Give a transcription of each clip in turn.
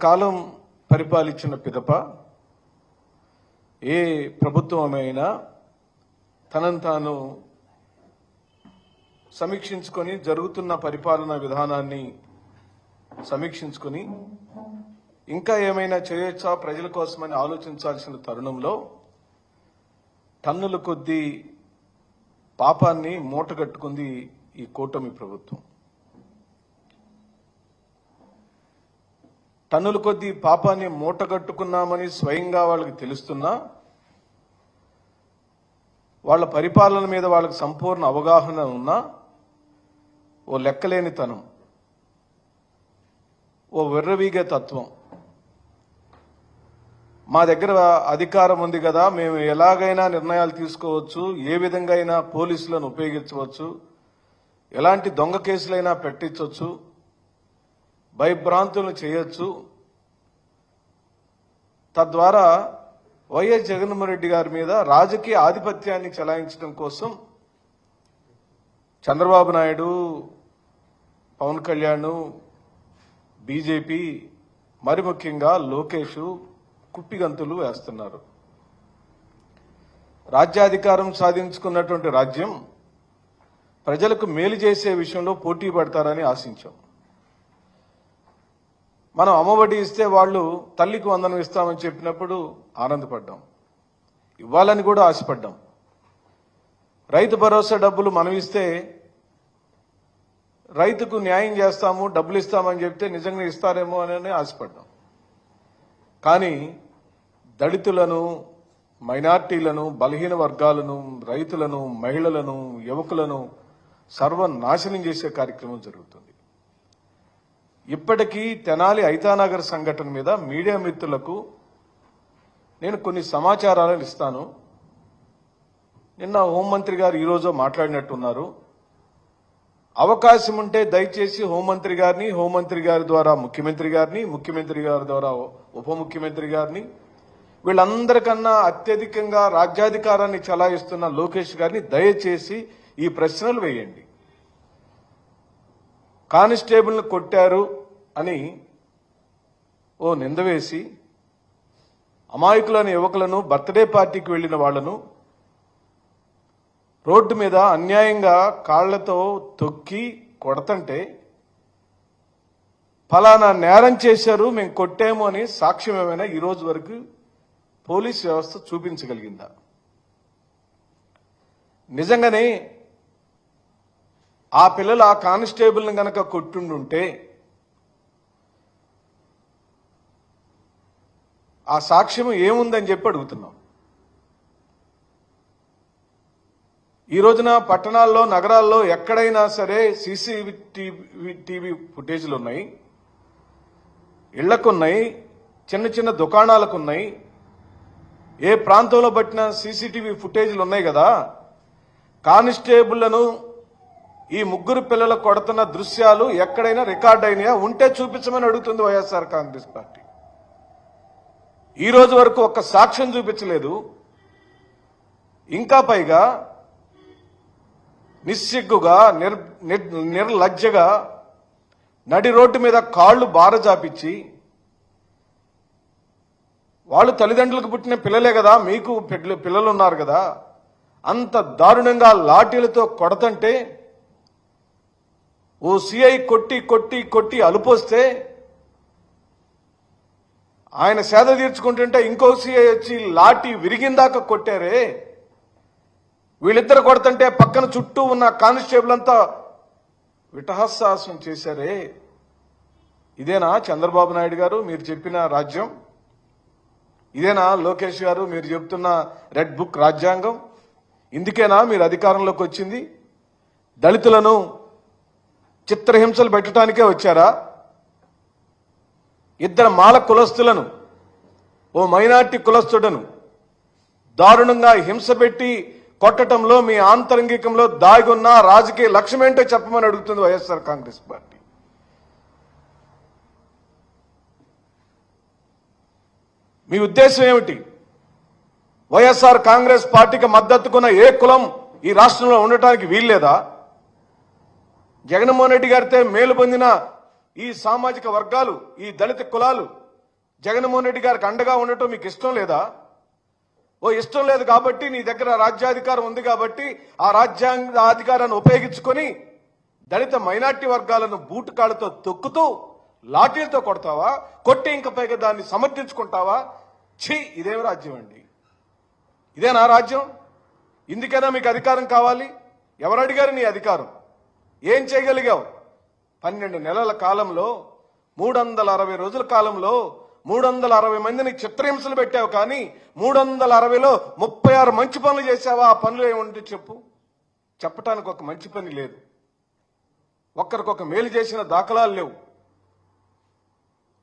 కాలం పరిపాలించిన పిదప ఏ ప్రభుత్వమైనా తనను తాను సమీక్షించుకొని జరుగుతున్న పరిపాలన విధానాన్ని సమీక్షించుకొని ఇంకా ఏమైనా చేయొచ్చా ప్రజల కోసమని ఆలోచించాల్సిన తరుణంలో టన్నుల కొద్దీ పాపాన్ని మూటగట్టుకుంది ఈ కూటమి ప్రభుత్వం. టన్నుల కొద్దీ పాపాన్ని మూటగట్టుకున్నామని స్వయంగా వాళ్ళకి తెలుస్తున్నా వాళ్ళ పరిపాలన మీద వాళ్ళకి సంపూర్ణ అవగాహన ఉన్నా ఓ లెక్కలేనితనం ఓ వెర్రవీగే తత్వం. మా దగ్గర అధికారం ఉంది కదా మేము ఎలాగైనా నిర్ణయాలు తీసుకోవచ్చు ఏ విధంగా అయినా పోలీసులను ఉపయోగించవచ్చు ఎలాంటి దొంగ కేసులైనా పెట్టించవచ్చు భయభ్రాంతులను చేయొచ్చు. తద్వారా వైఎస్ జగన్మోహన్ రెడ్డి గారి మీద రాజకీయ ఆధిపత్యాన్ని చెలాయించడం కోసం చంద్రబాబు నాయుడు పవన్ కళ్యాణ్ బీజేపీ మరి ముఖ్యంగా లోకేష్ కుప్పిగంతులు వేస్తున్నారు. రాజ్యాధికారం సాధించుకున్నటువంటి రాజ్యం ప్రజలకు మేలు చేసే విషయంలో పోటీ పడతారని ఆశించాం. మనం అమ్మఒడి ఇస్తే వాళ్ళు తల్లికి వందనం ఇస్తామని చెప్పినప్పుడు ఆనందపడ్డాం. ఇవ్వాలని కూడా ఆశపడ్డాం. రైతు భరోసా డబ్బులు మనం ఇస్తే రైతుకు న్యాయం చేస్తాము డబ్బులు ఇస్తామని చెప్తే నిజంగా ఇస్తారేమో అని ఆశపడ్డాం. కానీ దళితులను మైనార్టీలను బలహీన వర్గాలను రైతులను మహిళలను యువకులను సర్వనాశనం చేసే కార్యక్రమం జరుగుతుంది. ఇప్పటికీ తెనాలి ఐతానగర్ సంఘటన మీద మీడియా మిత్రులకు నేను కొన్ని సమాచారాలను ఇస్తాను. నిన్న హోంమంత్రి గారు ఈరోజు మాట్లాడినట్టున్నారు. అవకాశం ఉంటే దయచేసి హోంమంత్రి గారిని హోంమంత్రి గారి ద్వారా ముఖ్యమంత్రి గారిని ముఖ్యమంత్రి గారి ద్వారా ఉప ముఖ్యమంత్రి గారిని వీళ్ళందరికన్నా అత్యధికంగా రాజ్యాధికారాన్ని చలాయిస్తున్న లోకేష్ గారిని దయచేసి ఈ ప్రశ్నలు వేయండి. కానిస్టేబుల్ని కొట్టారు అని ఓ నింద వేసి అమాయకులైన యువకులను బర్త్డే పార్టీకి వెళ్ళిన వాళ్ళను రోడ్డు మీద అన్యాయంగా కాళ్ళతో తొక్కి కొడతంటే ఫలానా నేరం చేశారు మేము కొట్టాము అని సాక్ష్యం ఏమైనా ఈరోజు వరకు పోలీస్ వ్యవస్థ చూపించగలిగిందా? నిజంగానే ఆ పిల్లలు ఆ కానిస్టేబుల్ని గనక కొట్టుండుంటే ఆ సాక్ష్యం ఏముందని చెప్పి అడుగుతున్నాం. ఈ రోజున పట్టణాల్లో నగరాల్లో ఎక్కడైనా సరే సీసీ టీవీ ఫుటేజ్లు ఉన్నాయి ఇళ్ళకున్నాయి చిన్న చిన్న దుకాణాలకు ఉన్నాయి ఏ ప్రాంతంలో పట్టిన సీసీటీవీ ఫుటేజ్లు ఉన్నాయి కదా కానిస్టేబుళ్ళను ఈ ముగ్గురు పిల్లలు కొడుతున్న దృశ్యాలు ఎక్కడైనా రికార్డ్ అయినాయా? ఉంటే చూపించమని అడుగుతుంది వైఎస్ఆర్ కాంగ్రెస్ పార్టీ. ఈ రోజు వరకు ఒక్క సాక్ష్యం చూపించలేదు. ఇంకా పైగా నిస్సిగ్గుగా నిర్ నిర్- నిర్లజ్జగా నడి రోడ్డు మీద కాళ్ళు బారజాపిచ్చి వాళ్ళు తల్లిదండ్రులకు పుట్టిన పిల్లలే కదా మీకు పిల్లలు ఉన్నారు కదా అంత దారుణంగా లాఠీలతో కొడతంటే ఓ సిఐ కొట్టి కొట్టి కొట్టి అలుపోస్తే ఆయన సేద తీర్చుకుంటుంటే ఇంకో సిఐ వచ్చి లాఠీ విరిగిందాక కొట్టారే? వీళ్ళిద్దరు కొడుతుంటే పక్కన చుట్టూ ఉన్న కానిస్టేబుల్ అంతా విటహాసాసం చేశారే? ఇదేనా చంద్రబాబు నాయుడు గారు మీరు చెప్పిన రాజ్యం? ఇదేనా లోకేష్ గారు మీరు చెప్తున్న రెడ్ బుక్ రాజ్యాంగం? ఇందుకేనా మీరు అధికారంలోకి వచ్చింది? దళితులను చిత్రహింసలు పెట్టడానికే వచ్చారా? ఇద్దరు మాల కులస్తులను ఓ మైనార్టీ కులస్తుడను దారుణంగా హింస పెట్టి కొట్టడంలో మీ ఆంతరంగికంలో దాగున్న రాజకీయ లక్ష్యం ఏంటో చెప్పమని అడుగుతుంది వైఎస్ఆర్ కాంగ్రెస్ పార్టీ. మీ ఉద్దేశం ఏమిటి? వైఎస్ఆర్ కాంగ్రెస్ పార్టీకి మద్దతుకున్న ఏ కులం ఈ రాష్ట్రంలో ఉండటానికి వీల్లేదా? జగన్మోహన్ రెడ్డి గారితే మేలు పొందిన ఈ సామాజిక వర్గాలు ఈ దళిత కులాలు జగన్మోహన్ రెడ్డి గారికి అండగా ఉండటం మీకు ఇష్టం లేదా? ఓ ఇష్టం లేదు కాబట్టి నీ దగ్గర రాజ్యాధికారం ఉంది కాబట్టి ఆ రాజ్యాంగ అధికారాన్ని ఉపయోగించుకొని దళిత మైనార్టీ వర్గాలను బూటు కాళ్ళతో తొక్కుతూ లాఠీలతో కొడతావా? కొట్టి ఇంక పైగా దాన్ని సమర్థించుకుంటావా? ఛీ ఇదేం రాజ్యం అండి. ఇదేనా రాజ్యం? ఇందుకైనా మీకు అధికారం కావాలి? ఎవరు అడిగారు నీ అధికారం? ఏం చేయగలిగావు? పన్నెండు నెలల కాలంలో మూడు వందల అరవై రోజుల కాలంలో మూడు వందల అరవై మందిని చిత్రహింసలు పెట్టావు కానీ మూడు వందల అరవైలో ముప్పై ఆరు మంచి పనులు చేసావా ఆ పనులు ఏముంటే చెప్పు. చెప్పటానికి ఒక మంచి పని లేదు. ఒక్కరికొక మేలు చేసిన దాఖలాలు లేవు.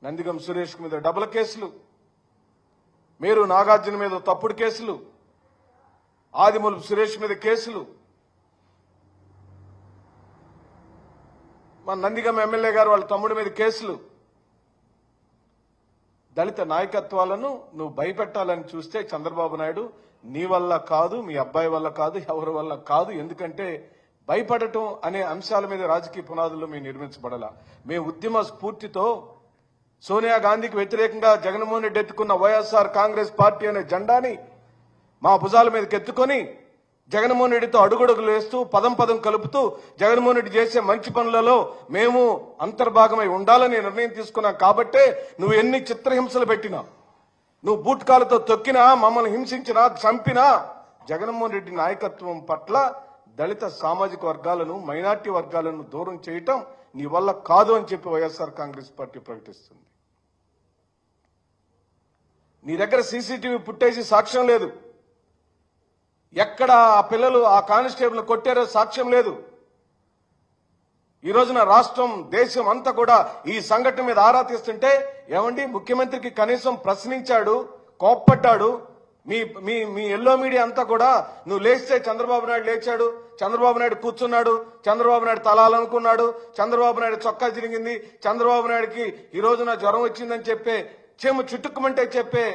నందిగం సురేష్ మీద డబుల్ కేసులు. మీరు నాగార్జున మీద తప్పుడు కేసులు. ఆదిమూలపు సురేష్ మీద కేసులు. మా నందిగం ఎమ్మెల్యే గారు వాళ్ళ తమ్ముడి మీద కేసులు. దళిత నాయకత్వాలను నువ్వు భయపెట్టాలని చూస్తే చంద్రబాబు నాయుడు నీ వల్ల కాదు మీ అబ్బాయి వల్ల కాదు ఎవరి వల్ల కాదు ఎందుకంటే భయపడటం అనే అంశాల మీద రాజకీయ పునాదులు మేము నిర్మించబడాల. మేము ఉద్యమ స్ఫూర్తితో సోనియా గాంధీకి వ్యతిరేకంగా జగన్మోహన్ రెడ్డి ఎత్తుకున్న వైఎస్ఆర్ కాంగ్రెస్ పార్టీ అనే జెండాని మా భుజాల మీదకి ఎత్తుకొని జగన్మోహన్ రెడ్డితో అడుగడుగులు వేస్తూ పదం పదం కలుపుతూ జగన్మోహన్ రెడ్డి చేసే మంచి పనులలో మేము అంతర్భాగమై ఉండాలని నిర్ణయం తీసుకున్నాం కాబట్టే నువ్వు ఎన్ని చిత్రహింసలు పెట్టినా నువ్వు బూట్కాలతో తొక్కినా మమ్మల్ని హింసించినా చంపినా జగన్మోహన్ రెడ్డి నాయకత్వం పట్ల దళిత సామాజిక వర్గాలను మైనార్టీ వర్గాలను దూరం చేయటం నీ వల్ల కాదు అని చెప్పి వైఎస్ఆర్ కాంగ్రెస్ పార్టీ ప్రకటిస్తుంది. నీ దగ్గర సీసీటీవీ పుట్టేసి సాక్ష్యం లేదు. ఎక్కడ ఆ పిల్లలు ఆ కానిస్టేబుల్ కొట్టారో సాక్ష్యం లేదు. ఈ రోజున రాష్ట్రం దేశం అంతా కూడా ఈ సంఘటన మీద ఆరా తీస్తుంటే ఏమండి ముఖ్యమంత్రికి కనీసం ప్రశ్నించాడు కోప్పడ్డాడు. మీ మీ మీ ఎల్లో మీడియా అంతా కూడా నువ్వు లేస్తే చంద్రబాబు నాయుడు లేచాడు చంద్రబాబు నాయుడు కూర్చున్నాడు చంద్రబాబు నాయుడు తలాలనుకున్నాడు చంద్రబాబు నాయుడు చొక్కా చిరిగింది చంద్రబాబు నాయుడుకి ఈ రోజున జ్వరం వచ్చిందని చెప్పే చేము చుట్టుకుమంటే చెప్పే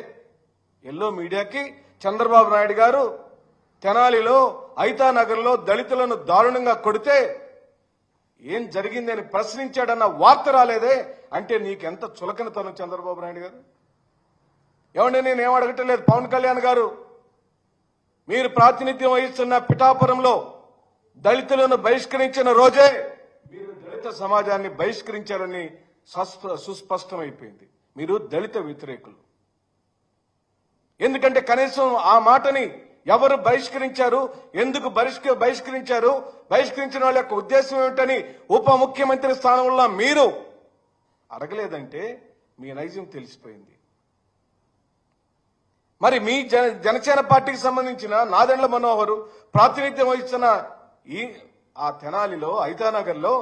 ఎల్లో మీడియాకి చంద్రబాబు నాయుడు గారు తెనాలిలో ఐతానగర్లో దళితులను దారుణంగా కొడితే ఏం జరిగిందని ప్రశ్నించాడన్న వార్త రాలేదే అంటే నీకెంత చులకనతనం చంద్రబాబు నాయుడు గారు? ఏమండి నేను ఏం అడగటలేదు పవన్ కళ్యాణ్ గారు మీరు ప్రాతినిధ్యం వహిస్తున్న పిఠాపురంలో దళితులను బహిష్కరించిన రోజే మీరు దళిత సమాజాన్ని బహిష్కరించారని సుస్పష్టమైపోయింది. మీరు దళిత వ్యతిరేకులు. ఎందుకంటే కనీసం ఆ మాటని ఎవరు బహిష్కరించారు? ఎందుకు బహిష్క బహిష్కరించారు? బహిష్కరించిన వాళ్ళ యొక్క ఉద్దేశం ఏమిటని ఉప ముఖ్యమంత్రి స్థానంలో మీరు అడగలేదంటే మీ నైజం తెలిసిపోయింది. మరి మీ జన జనసేన పార్టీకి సంబంధించిన నాదెండ్ల మనోహరు ప్రాతినిధ్యం వహిస్తున్న ఈ ఆ తెనాలిలో ఐతానగర్లో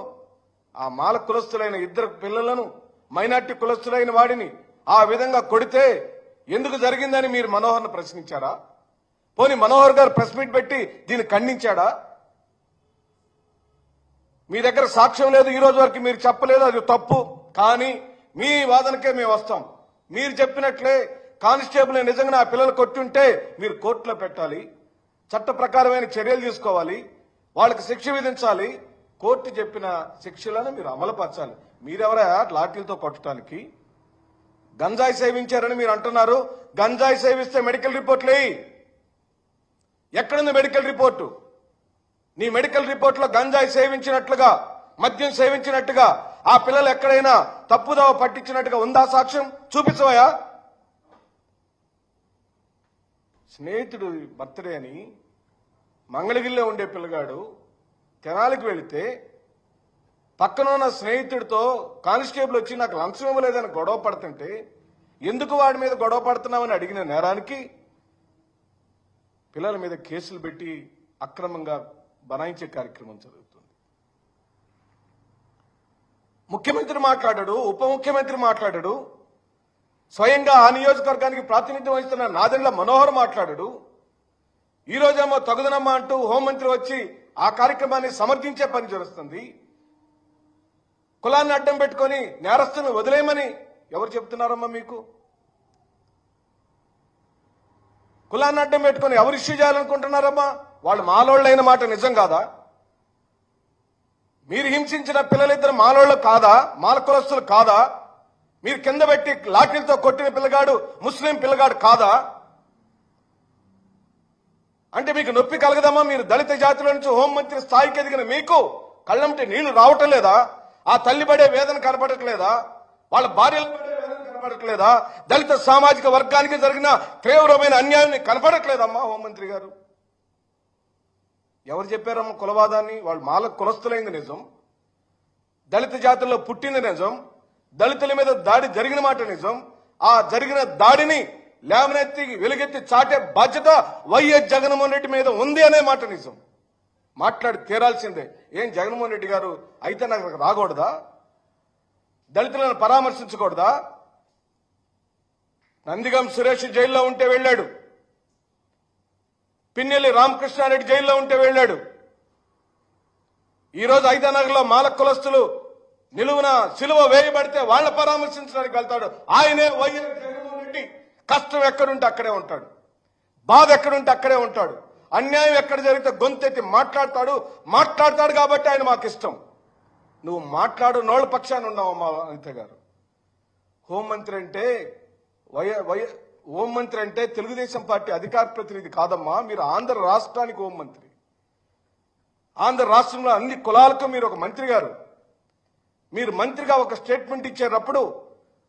ఆ మాల కులస్తులైన ఇద్దరు పిల్లలను మైనార్టీ కులస్తులైన వాడిని ఆ విధంగా కొడితే ఎందుకు జరిగిందని మీరు మనోహర్ను ప్రశ్నించారా? పోనీ మనోహర్ గారు ప్రెస్ మీట్ పెట్టి దీన్ని ఖండించాడా? మీ దగ్గర సాక్ష్యం లేదు ఈ రోజు వరకు మీరు చెప్పలేదు అది తప్పు. కానీ మీ వాదనకే మేము వస్తాం. మీరు చెప్పినట్లే కానిస్టేబుల్ నిజంగా ఆ పిల్లలు కొట్టుంటే మీరు కోర్టులో పెట్టాలి చట్ట ప్రకారమైన చర్యలు తీసుకోవాలి వాళ్ళకి శిక్ష విధించాలి కోర్టు చెప్పిన శిక్షలను మీరు అమలుపరచాలి. మీరెవరా లాఠీలతో కొట్టడానికి? గంజాయి సేవించారని మీరు అంటున్నారు. గంజాయి సేవిస్తే మెడికల్ రిపోర్ట్లు ఎక్కడుంది మెడికల్ రిపోర్టు? నీ మెడికల్ రిపోర్ట్లో గంజాయి సేవించినట్లుగా మద్యం సేవించినట్టుగా ఆ పిల్లలు ఎక్కడైనా తప్పుదవ పట్టించినట్టుగా ఉందా సాక్ష్యం? చూపించవయా స్నేహితుడు బర్త్డే అని మంగళగిరిలో ఉండే పిల్లగాడు తెనాలికి వెళితే పక్కన ఉన్న స్నేహితుడితో కానిస్టేబుల్ వచ్చి నాకు లంచం ఇవ్వలేదని గొడవ పడుతుంటే ఎందుకు వాడి మీద గొడవ పడుతున్నామని అడిగిన నేరానికి పిల్లల మీద కేసులు పెట్టి అక్రమంగా బనాయించే కార్యక్రమం జరుగుతుంది. ముఖ్యమంత్రి మాట్లాడాడు ఉప ముఖ్యమంత్రి మాట్లాడాడు స్వయంగా ఆ నియోజకవర్గానికి ప్రాతినిధ్యం వహిస్తున్న నాదెండ్ల మనోహర్ మాట్లాడాడు. ఈ రోజేమో తగుదనమ్మ అంటూ హోంమంత్రి వచ్చి ఆ కార్యక్రమాన్ని సమర్థించే పని జరుగుతుంది కులాన్ని అడ్డం పెట్టుకొని నేరస్తుని వదిలేయమని ఎవరు చెప్తున్నారమ్మా మీకు? కులాన్ని అడ్డం పెట్టుకొని ఎవరు ఇష్యూ చేయాలనుకుంటున్నారమ్మా? వాళ్ళు మాలోళ్ళైన మాట నిజం కాదా? మీరు హింసించిన పిల్లలిద్దరు మాలోళ్ళు కాదా? మాల కులస్తులు కాదా? మీరు కింద పెట్టి లాఠీలతో కొట్టిన పిల్లగాడు ముస్లిం పిల్లగాడు కాదా? అంటే మీకు నొప్పి కలగదమ్మా? మీరు దళిత జాతిలో నుంచి హోంమంత్రి స్థాయికి ఎదిగిన మీకు కళ్ళంటే నీళ్ళు రావటం లేదా? ఆ తల్లి పడే వేదన కనపడట్లేదా వాళ్ళ భార్యలు పడే కనపడట్లేదా? దళిత సామాజిక వర్గానికి జరిగిన తీవ్రమైన అన్యాయాన్ని కనపడట్లేదమ్మా హోంమంత్రి గారు? ఎవరు చెప్పారమ్మా కులవాదాన్ని? వాళ్ళు మాల కులస్తులైంది నిజం. దళిత జాతుల్లో పుట్టింది నిజం. దళితుల మీద దాడి జరిగిన మాట నిజం. ఆ జరిగిన దాడిని లేవనెత్తి వెలుగెత్తి చాటే బాధ్యత వైఎస్ జగన్మోహన్ రెడ్డి మీద ఉంది అనే మాట నిజం. మాట్లాడి తీరాల్సిందే. ఏం జగన్మోహన్ రెడ్డి గారు అయితే నాకు రాకూడదా? దళితులను పరామర్శించకూడదా? నందిగం సురేష్ జైల్లో ఉంటే వెళ్ళాడు. పిన్నెల్లి రామకృష్ణారెడ్డి జైల్లో ఉంటే వెళ్ళాడు. ఈరోజు ఐదానగర్లో మాల కులస్తులు నిలువున సిలువ వేయబడితే వాళ్ళ పరామర్శించడానికి వెళ్తాడు. ఆయనే వైఎస్ జగన్మోహన్ రెడ్డి. కష్టం ఎక్కడుంటే అక్కడే ఉంటాడు. బాధ ఎక్కడుంటే అక్కడే ఉంటాడు. అన్యాయం ఎక్కడ జరిగితే గొంతెత్తి మాట్లాడతాడు. మాట్లాడతాడు కాబట్టి ఆయన మాకు ఇష్టం. నువ్వు మాట్లాడు నోళ్ళ పక్షాన్ని ఉన్నావు మా అనిత గారు. హోంమంత్రి అంటే వై వయ హోంమంత్రి అంటే తెలుగుదేశం పార్టీ అధికార ప్రతినిధి కాదమ్మా మీరు ఆంధ్ర రాష్ట్రానికి హోంమంత్రి ఆంధ్ర రాష్ట్రంలో అన్ని కులాలకు మీరు ఒక మంత్రి గారు. మీరు మంత్రిగా ఒక స్టేట్మెంట్ ఇచ్చేటప్పుడు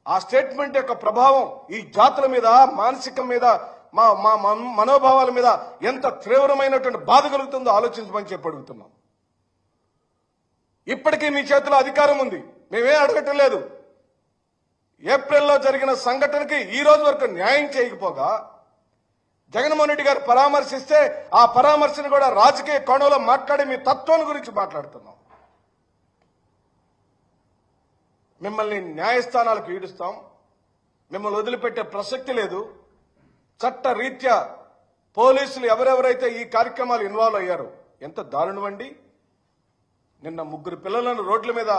ఆ స్టేట్మెంట్ యొక్క ప్రభావం ఈ జాతుల మీద మానసికం మీద మా మా మన- మనోభావాల మీద ఎంత తీవ్రమైనటువంటి బాధ కలుగుతుందో ఆలోచించమని చెప్పి అడుగుతున్నాం. ఇప్పటికీ మీ చేతిలో అధికారం ఉంది. మేమేం అడగటం లేదు. ఏప్రిల్లో జరిగిన సంఘటనకి ఈ రోజు వరకు న్యాయం చేయకపోగా జగన్మోహన్ రెడ్డి గారు పరామర్శిస్తే ఆ పరామర్శను కూడా రాజకీయ కోణంలో మాట్లాడి మీ తత్వం గురించి మాట్లాడుతున్నాం. మిమ్మల్ని న్యాయస్థానాలకు ఈడుస్తాం. మిమ్మల్ని వదిలిపెట్టే ప్రసక్తి లేదు. చట్ట రీత్యా పోలీసులు ఎవరెవరైతే ఈ కార్యక్రమాలు ఇన్వాల్వ్ అయ్యారు ఎంత దారుణమండి. నిన్న ముగ్గురు పిల్లలను రోడ్ల మీద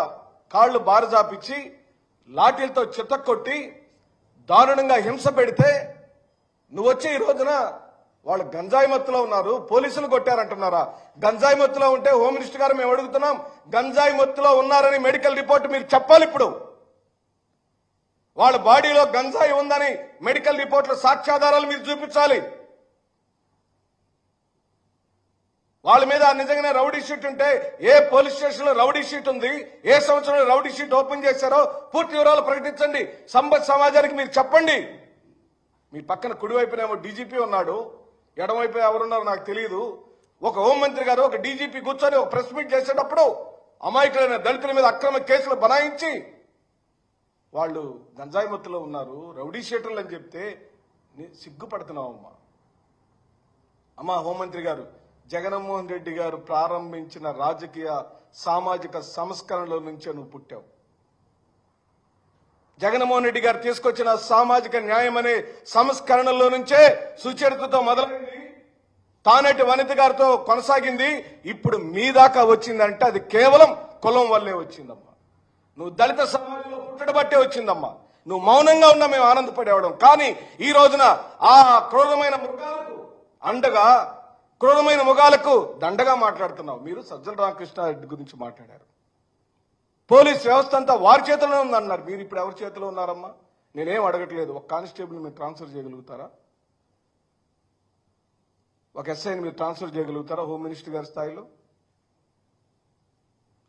కాళ్ళు బారజాపిచ్చి లాఠీలతో చితక్కొట్టి దారుణంగా హింస పెడితే నువ్వు వచ్చి ఈ రోజున వాళ్ళు గంజాయి మత్తులో ఉన్నారు పోలీసులు కొట్టారంటున్నారా? గంజాయి మత్తులో ఉంటే హోమ్ మినిస్టర్ గారు మేము అడుగుతున్నాం గంజాయి మత్తులో ఉన్నారని మెడికల్ రిపోర్ట్ మీరు చెప్పాలి ఇప్పుడు. వాళ్ళ బాడీలో గంజాయి ఉందని మెడికల్ రిపోర్ట్ల సాక్ష్యాధారాలు మీరు చూపించాలి. వాళ్ళ మీద నిజంగానే రౌడీ షీట్ ఉంటే ఏ పోలీస్ స్టేషన్లో రౌడీ షీట్ ఉంది ఏ సంవత్సరంలో రౌడీ షీట్ ఓపెన్ చేశారో పూర్తి వివరాలు ప్రకటించండి. సంబత్ సమాజానికి మీరు చెప్పండి. మీ పక్కన కుడివైపునేమో డీజీపీ ఉన్నాడు ఎడమవైపు ఎవరున్నారో నాకు తెలియదు ఒక హోంమంత్రి గారు ఒక డీజీపీ కూర్చొని ఒక ప్రెస్ మీట్ చేసేటప్పుడు అమాయకులైన దళితుల మీద అక్రమ కేసులు బనాయించి వాళ్ళు గంజాయి మత్తులో ఉన్నారు రౌడీ షీటర్లు అని చెప్తే ని- సిగ్గుపడుతున్నావమ్మా. అమ్మా హోంమంత్రి గారు జగన్మోహన్ రెడ్డి గారు ప్రారంభించిన రాజకీయ సామాజిక సంస్కరణల నుంచే నువ్వు పుట్టావు. జగన్మోహన్ రెడ్డి గారు తీసుకొచ్చిన సామాజిక న్యాయం అనే సంస్కరణలో నుంచే సుచరితతో మొదలైంది. తానేటి వనిత గారితో కొనసాగింది. ఇప్పుడు మీ దాకా వచ్చిందంటే అది కేవలం కులం వల్లే వచ్చిందమ్మా. నువ్వు దళిత సమాజంలో పుట్టడబట్టే వచ్చిందమ్మా. నువ్వు మౌనంగా ఉన్నా మేము ఆనందపడేవడం కానీ ఈ రోజున ఆ క్రూరమైన మృగాలకు అండగా క్రూరమైన ముఖాలకు దండగా మాట్లాడుతున్నావు. మీరు సజ్జల రామకృష్ణారెడ్డి గురించి మాట్లాడారు. పోలీస్ వ్యవస్థ అంతా వారి చేతిలోనే ఉందన్నారు. మీరు ఇప్పుడు ఎవరి చేతిలో ఉన్నారమ్మా? నేనేం అడగట్లేదు. ఒక కానిస్టేబుల్ మీరు ట్రాన్స్ఫర్ చేయగలుగుతారా? ఒక ఎస్ఐని మీరు ట్రాన్స్ఫర్ చేయగలుగుతారా? హోమ్ మినిస్టర్ గారి స్థాయిలో?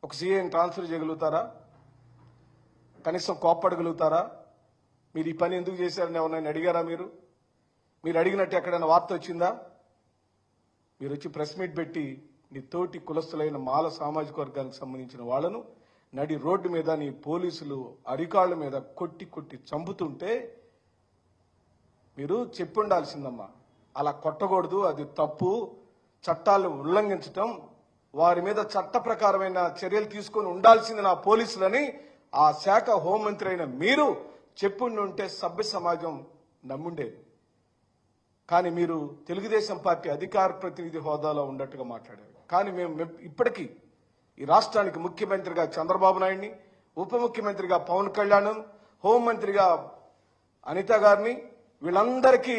ఒక సీఏని ట్రాన్స్ఫర్ చేయగలుగుతారా? కనీసం కోప్పడగలుగుతారా? మీరు ఈ పని ఎందుకు చేశారని ఎవరైనా అడిగారా మీరు? మీరు అడిగినట్టు ఎక్కడైనా వార్త వచ్చిందా? మీరు వచ్చి ప్రెస్ మీట్ పెట్టి నీ తోటి కులస్తులైన మాల సామాజిక వర్గానికి సంబంధించిన వాళ్ళను నడి రోడ్డు మీద నీ పోలీసులు అరికాళ్ళ మీద కొట్టి కొట్టి చంపుతుంటే మీరు చెప్పుండాల్సిందమ్మా. అలా కొట్టకూడదు అది తప్పు. చట్టాలను ఉల్లంఘించటం వారి మీద చట్ట ప్రకారమైన చర్యలు తీసుకొని ఉండాల్సింది నా పోలీసులని ఆ శాఖ హోంమంత్రి అయిన మీరు చెప్పుండి ఉంటే సభ్య సమాజం నమ్ముండేది. కానీ మీరు తెలుగుదేశం పార్టీ అధికార ప్రతినిధి హోదాలో ఉన్నట్టుగా మాట్లాడారు. కానీ మేము ఇప్పటికీ ఈ రాష్ట్రానికి ముఖ్యమంత్రిగా చంద్రబాబు నాయుడిని ఉప ముఖ్యమంత్రిగా పవన్ కళ్యాణ్ హోంమంత్రిగా అనిత గారిని వీళ్ళందరికీ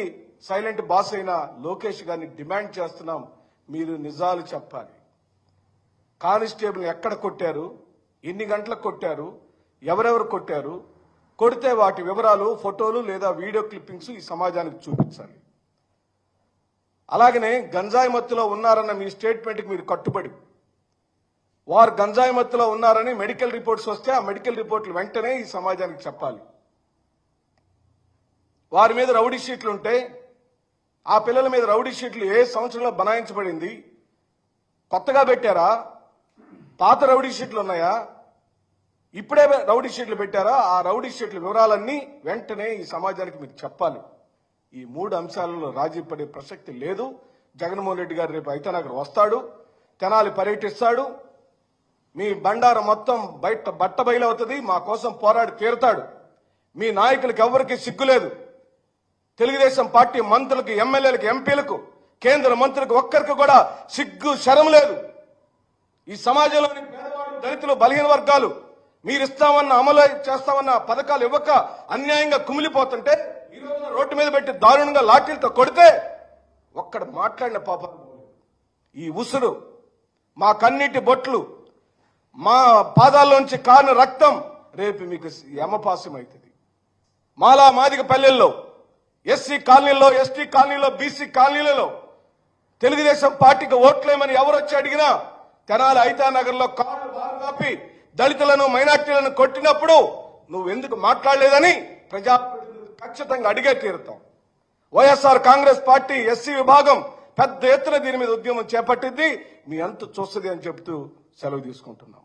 సైలెంట్ బాస్ అయిన లోకేష్ గారిని డిమాండ్ చేస్తున్నాం. మీరు నిజాలు చెప్పాలి. కానిస్టేబుల్ ఎక్కడ కొట్టారు? ఎన్ని గంటలకు కొట్టారు? ఎవరెవరు కొట్టారు? కొడితే వాటి వివరాలు ఫోటోలు లేదా వీడియో క్లిప్పింగ్స్ ఈ సమాజానికి చూపించాలి. అలాగనే గంజాయి మత్తులో ఉన్నారన్న మీ స్టేట్మెంట్కి మీరు కట్టుబడి. వారు గంజాయి మత్తులో ఉన్నారని మెడికల్ రిపోర్ట్స్ వస్తే ఆ మెడికల్ రిపోర్ట్లు వెంటనే ఈ సమాజానికి చెప్పాలి. వారి మీద రౌడీ షీట్లు ఉంటే ఆ పిల్లల మీద రౌడీ షీట్లు ఏ సంవత్సరంలో బనాయించబడింది కొత్తగా పెట్టారా పాత రౌడీ షీట్లు ఉన్నాయా ఇప్పుడే రౌడీ షీట్లు పెట్టారా ఆ రౌడీ షీట్ల వివరాలన్నీ వెంటనే ఈ సమాజానికి మీరు చెప్పాలి. ఈ మూడు అంశాలలో రాజీ పడే ప్రసక్తి లేదు. జగన్మోహన్ రెడ్డి గారు రేపు అయితనగర్ వస్తాడు. తెనాలి పర్యటిస్తాడు. మీ బండారం మొత్తం బయట బట్ట బయలవుతుంది. మా కోసం పోరాడి తీరుతాడు. మీ నాయకులకు ఎవరికి సిగ్గులేదు తెలుగుదేశం పార్టీ మంత్రులకు ఎమ్మెల్యేలకు ఎంపీలకు కేంద్ర మంత్రులకు ఒక్కరికి కూడా సిగ్గు శరం లేదు. ఈ సమాజంలోని పేదవాళ్ళు దళితులు బలహీన వర్గాలు మీరు ఇస్తామన్న అమలు చేస్తామన్న పథకాలు ఇవ్వక అన్యాయంగా కుమిలిపోతుంటే ఈ రోడ్డు మీద పెట్టి దారుణంగా లాఠీలతో కొడితే ఒక్కడ మాట్లాడిన పాపం ఈ ఉసురు మా కన్నీటి బొట్లు మా పాదాల్లోంచి కాను రక్తం రేపు మీకు యమపాసం అవుతుంది మాలా మాదిక పల్లెల్లో ఎస్సీ కాలనీలో ఎస్టీ కాలనీలో బీసీ కాలనీలలో తెలుగుదేశం పార్టీకి ఓట్లేమని ఎవరు వచ్చి అడిగినా తెనాలి ఐతా నగర్లో కారు బాగా కాపి దళితులను మైనార్టీలను కొట్టినప్పుడు నువ్వు ఎందుకు మాట్లాడలేదని ప్రజా ఖచ్చితంగా అడిగే తీరుతాం. వైఎస్ఆర్ కాంగ్రెస్ పార్టీ ఎస్సీ విభాగం పెద్ద ఎత్తున దీని మీద ఉద్యమం చేపట్టింది. మీ అంత చూస్తుంది అని చెబుతూ సెలవు తీసుకుంటున్నాం.